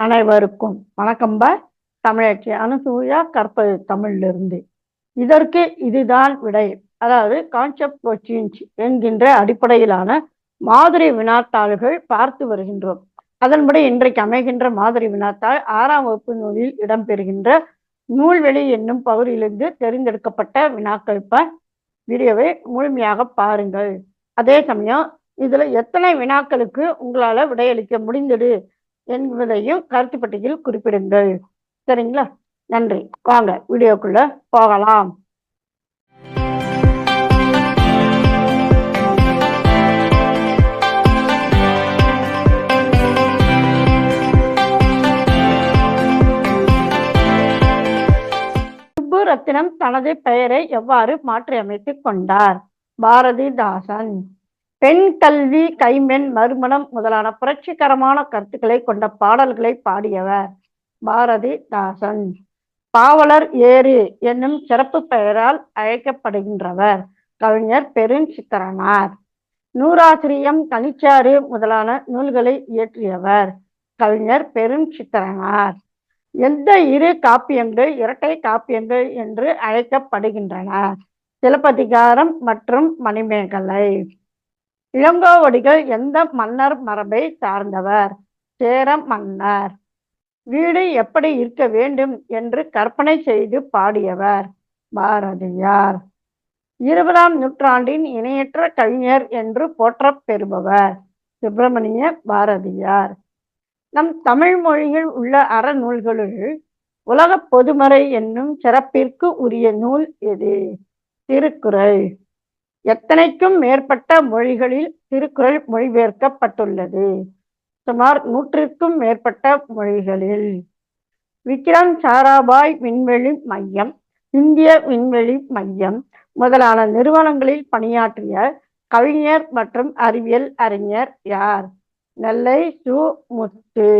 அனைவருக்கும் வணக்கம்ப தமிழச்சி அனுசூயா கற்பது தமிழிலிருந்து. இதற்கு இதுதான் விடை. அதாவது கான்செப்ட் சேஞ்ச் என்கின்ற அடிப்படையிலான மாதிரி வினாத்தாள்கள் பார்த்து வருகின்றோம். அதன்படி இன்றைக்கு அமைகின்ற மாதிரி வினாத்தாள் ஆறாம் வகுப்பு நூலில் இடம்பெறுகின்ற நூல்வெளி என்னும் பகுதியிலிருந்து தெரிந்தெடுக்கப்பட்ட வினாக்கள் இப்ப வீடியோவை முழுமையாக பாருங்கள். அதே சமயம் இதுல எத்தனை வினாக்களுக்கு உங்களால விடையளிக்க முடிந்தது? என்பதையும் கருத்து பட்டியலில் குறிப்பிடுங்கள். சரிங்களா? நன்றி. வாங்க வீடியோக்குள்ள போகலாம். சுப்புரத்தினம் தனது பெயரை எவ்வாறு மாற்றியமைத்துக் கொண்டார்? பாரதிதாசன். பெண் கல்வி கைமென் மறுமணம் முதலான புரட்சிகரமான கருத்துக்களை கொண்ட பாடல்களை பாடியவர் பாரதி தாசன். பாவலர் ஏறு என்னும் சிறப்பு பெயரால் அழைக்கப்படுகின்றவர் கவிஞர் பெருஞ்சித்திரனார் நூறாசிரியம் கனிச்சாறு முதலான நூல்களை இயற்றியவர் கவிஞர் பெருஞ்சித்திரனார் எந்த இரு காப்பியங்கள் இரட்டை காப்பியங்கள் என்று அழைக்கப்படுகின்றன? சிலப்பதிகாரம் மற்றும் மணிமேகலை. இளங்கோவடிகள் எந்த மன்னர் மரபை சார்ந்தவர்? சேர மன்னர். வீடு எப்படி இருக்க வேண்டும் என்று கற்பனை செய்து பாடியவர் பாரதியார். இருபதாம் நூற்றாண்டின் இணையற்ற கவிஞர் என்று போற்றப் பெறுபவர் சுப்பிரமணிய பாரதியார். நம் தமிழ் மொழியில் உள்ள அறநூல்களுள் உலக பொதுமறை என்னும் சிறப்பிற்கு உரிய நூல் எது? திருக்குறள். எத்தனைக்கும் மேற்பட்ட மொழிகளில் திருக்குறள் மொழிபெயர்க்கப்பட்டுள்ளது? சுமார் நூற்றிற்கும் மேற்பட்ட மொழிகளில். விக்ரம் சாராபாய் விண்வெளி மையம் இந்திய விண்வெளி மையம் முதலான நிறுவனங்களில் பணியாற்றிய கவிஞர் மற்றும் அறிவியல் அறிஞர் யார்? நெல்லை சு. முத்து.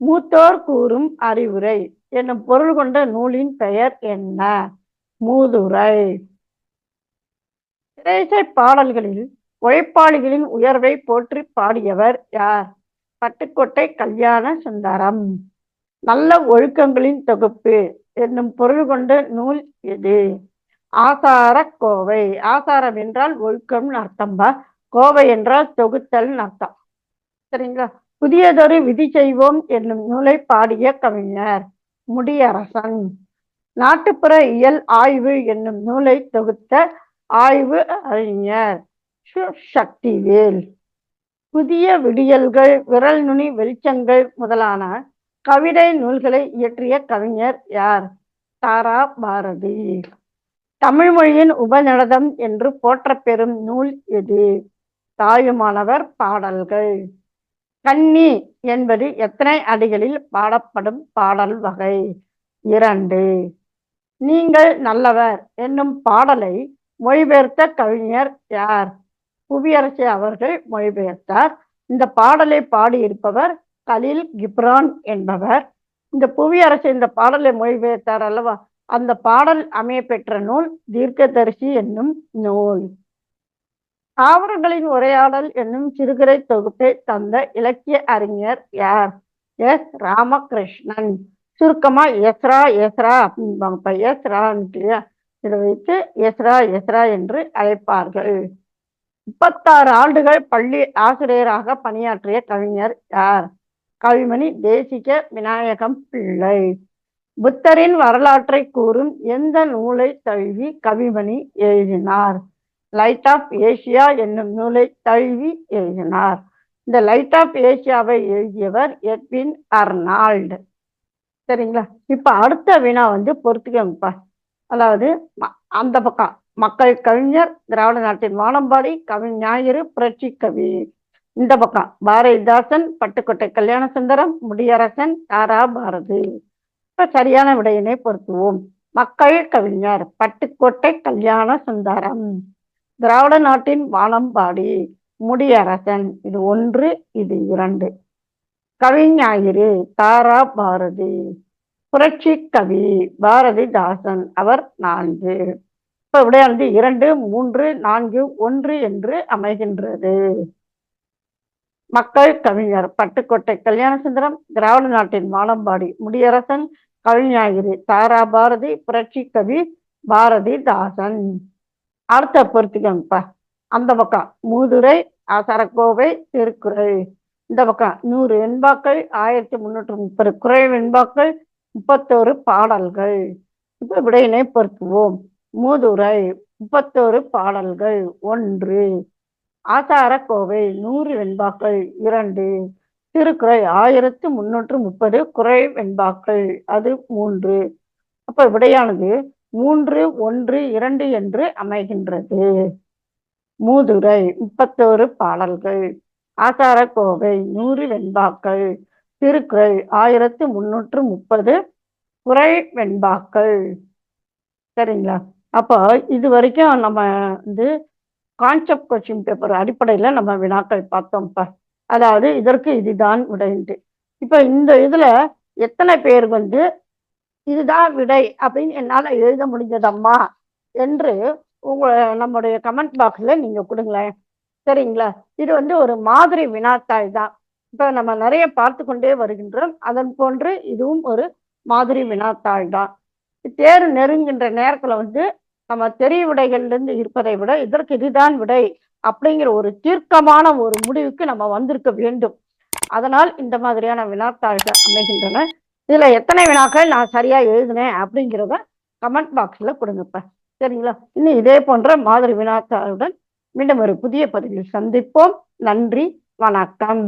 மூத்தோர் கூறும் அறிவுரை என்னும் பொருள் கொண்ட நூலின் பெயர் என்ன? மூதுரை. திரைசை பாடல்களில் உழைப்பாளிகளின் உயர்வை போற்றி பாடியவர் யார்? பட்டுக்கோட்டை கல்யாண சுந்தரம். நல்ல ஒழுக்கங்களின் தொகுப்பு என்னும் பொருள் கொண்ட நூல் எது? ஆசார கோவை. ஆசாரம் என்றால் ஒழுக்கம் அர்த்தம்பா. கோவை என்றால் தொகுத்தல் அர்த்தம். சரிங்களா? புதியதொரு விதி செய்வோம் என்னும் நூலை பாடிய கவிஞர் முடியரசன். நாட்டுப்புற இயல் ஆய்வு என்னும் நூலை தொகுத்த ஆய்வு அறிஞர் சக்திவேல். புதிய விடியல்கள் விரல் நுனி வெளிச்சங்கள் முதலான கவிதை நூல்களை இயற்றிய கவிஞர் யார்? தாரா பாரதி. தமிழ்மொழியின் உபநடதம் என்று போற்றப்பெறும் நூல் எது? தாயுமானவர் பாடல்கள். கன்னி என்பது எத்தனை அடிகளில் பாடப்படும் பாடல் வகை? இரண்டு. நீங்கள் நல்லவர் என்னும் பாடலை மொழிபெயர்த்த கவிஞர் யார்? புவியரசு அவர்கள் மொழிபெயர்த்தார். இந்த பாடலை பாடியிருப்பவர் கலில் கிப்ரான் என்பவர். இந்த புவியரசு இந்த பாடலை மொழிபெயர்த்தார் அல்லவா? அந்த பாடல் அமைய பெற்ற நூல் தீர்க்கதரிசி என்னும் நூல். தாவரங்களின் உரையாடல் என்னும் சிறுகதை தொகுப்பை தந்த இலக்கிய அறிஞர் யார்? எஸ். ராமகிருஷ்ணன். சுருக்கமா எஸ்ரா எஸ்ரா அப்படின்பாங்க இப்ப எஸ்ரான்ட்டு இதை வைத்து எஸ்ரா எஸ்ரா என்று அழைப்பார்கள். முப்பத்தாறு ஆண்டுகள் பள்ளி ஆசிரியராக பணியாற்றிய கவிஞர் யார்? கவிமணி தேசிக விநாயகம் பிள்ளை. புத்தரின் வரலாற்றை கூறும் எந்த நூலை தழுவி கவிமணி எழுதினார்? லைட் ஆஃப் ஏசியா என்னும் நூலை தழுவி எழுதினார். இந்த லைட் ஆஃப் ஏசியாவை எழுதியவர் எட்வின் அர்னால்டு சரிங்களா? இப்ப அடுத்த வினா வந்து பொறுத்துக்கோங்கப்பா. அதாவது அந்த பக்கம். மக்கள் கவிஞர் திராவிட நாட்டின் வானம்பாடி கவி ஞாயிறு புரட்சி கவி. இந்த பக்கம். பாரதிதாசன் பட்டுக்கோட்டை கல்யாண சுந்தரம் முடியரசன் தாரா பாரதி. இப்ப சரியான விடையினை பொருத்துவோம். மக்கள் கவிஞர் பட்டுக்கோட்டை கல்யாண சுந்தரம் திராவிட நாட்டின் வானம்பாடி முடியரசன். இது ஒன்று இது இரண்டு. கவிஞாயிறு தாரா பாரதி. புரட்சி கவி பாரதிதாசன் அவர் நான்கு. இப்ப விடையானது இரண்டு மூன்று நான்கு ஒன்று என்று அமைகின்றது. மக்கள் கவிஞர் பட்டுக்கோட்டை கல்யாணசுந்தரம் திராவிட நாட்டின் மாலம்பாடி முடியரசன் கவிஞாகிரி தாரா பாரதி புரட்சி கவி பாரதிதாசன். அடுத்த பொறுத்துக்கங்கப்பா அந்த பக்கம் மூதுரை அசரக்கோவை திருக்குறள். இந்த பக்கம் நூறு வெண்பாக்கள் ஆயிரத்தி முன்னூற்றி முப்பது குறை வெண்பாக்கள் முப்பத்தோரு பாடல்கள். இப்ப விடையினை பொருத்துவோம் மூதுரை முப்பத்தோரு பாடல்கள். ஒன்று ஆசாரக்கோவை நூறு வெண்பாக்கள். இரண்டு திருக்குறை ஆயிரத்து முன்னூற்று முப்பது குறை வெண்பாக்கள். அது மூன்று. அப்ப விடையானது மூன்று ஒன்று இரண்டு என்று அமைகின்றது. மூதுரை முப்பத்தோரு பாடல்கள். ஆசாரக்கோவை நூறு வெண்பாக்கள். திருக்குறள் ஆயிரத்து முன்னூற்று முப்பது குறை வெண்பாக்கள். சரிங்களா? அப்போ இது வரைக்கும் நம்ம வந்து கான்செப்ட் கொஸ்டின் பேப்பர் அடிப்படையில் நம்ம வினாக்கள் பார்த்தோம்ப்பா. அதாவது இதற்கு இதுதான் விடைன்ட்டு. இப்போ இந்த இதில் எத்தனை பேர் வந்து இதுதான் விடை அப்படின்னு என்னால் எழுத முடிஞ்சதம்மா என்று உங்கள் நம்முடைய கமெண்ட் பாக்ஸில் நீங்கள் கொடுங்களேன். சரிங்களா? இது வந்து ஒரு மாதிரி வினாத்தாள் தான் இப்போ நம்ம நிறைய பார்த்து கொண்டே வருகின்றோம். அதன் போன்று இதுவும் ஒரு மாதிரி வினாத்தாள் தான் தேர் நெருங்கின்ற நேரத்தில் வந்து நம்ம தெரிய விடைகள்லேருந்து இருப்பதை விட இதற்கு இதுதான் விடை அப்படிங்கிற ஒரு தீர்க்கமான ஒரு முடிவுக்கு நம்ம வந்திருக்க வேண்டும். அதனால் இந்த மாதிரியான வினாத்தாள்கள் அமைகின்றன. இதுல எத்தனை வினாக்கள் நான் சரியா எழுதினேன் அப்படிங்கிறத கமெண்ட் பாக்ஸ்ல கொடுங்கப்ப. சரிங்களா? இன்னும் இதே போன்ற மாதிரி வினாத்தாளுடன் மீண்டும் ஒரு புதிய பதிவில் சந்திப்போம். நன்றி வணக்கம்.